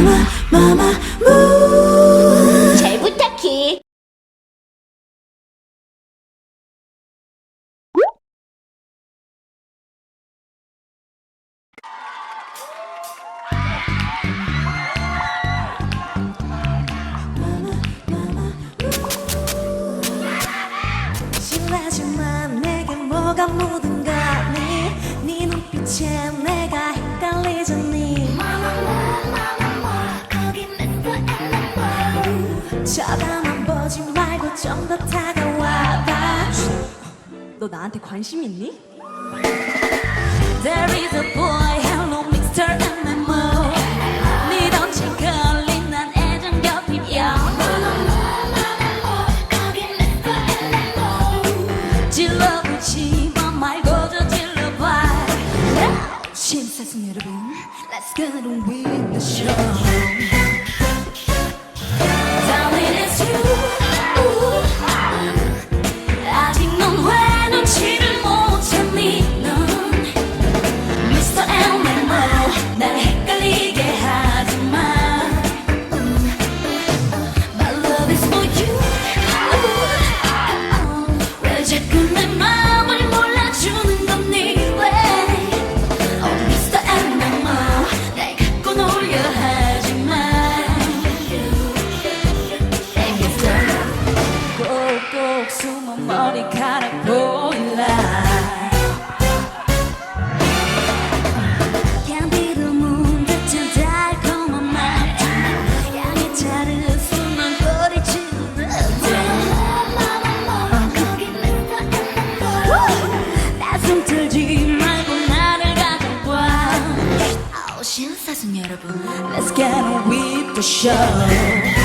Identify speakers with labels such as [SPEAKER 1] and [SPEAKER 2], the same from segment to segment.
[SPEAKER 1] 마마 마마 무
[SPEAKER 2] 잘 부탁해.
[SPEAKER 1] 실례지만 내게 뭐가 묻은 쳐다만 보지 말고 좀 더 다가와봐. 너 나한테 관심 있니? There is a boy, hello Mr. MMO 네 덩치 걸린 난 애정 겹이야 여러분 Let's get on with the show 꼭꼭 숨어 머리카락 보일라 숨은 Let's get on with the show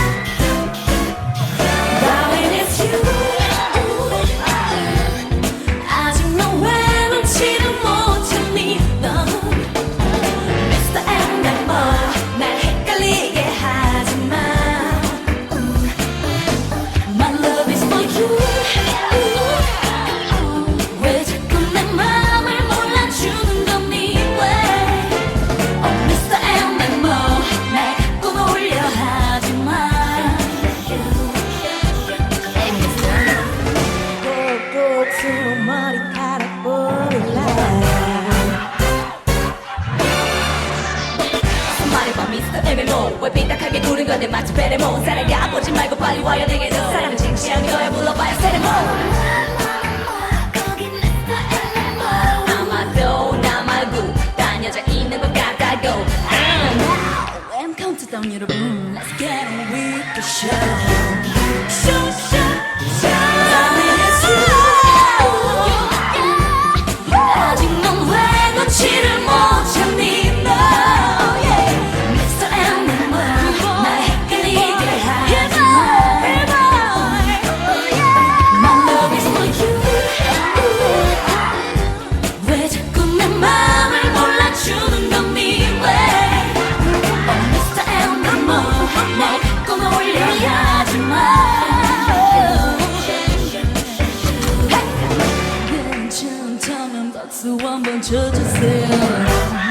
[SPEAKER 1] 왜 삐딱하게 구는 건데 마치 베레모 사랑야 보지 말고 빨리 와요 내게로 사랑은 진실한 거야 불러봐요 세레모 아마도 나 말고 딴 여자 있는 것 같다고. I'm now Welcome to town 여러분 Let's get on with the show 박수 한번 쳐주세요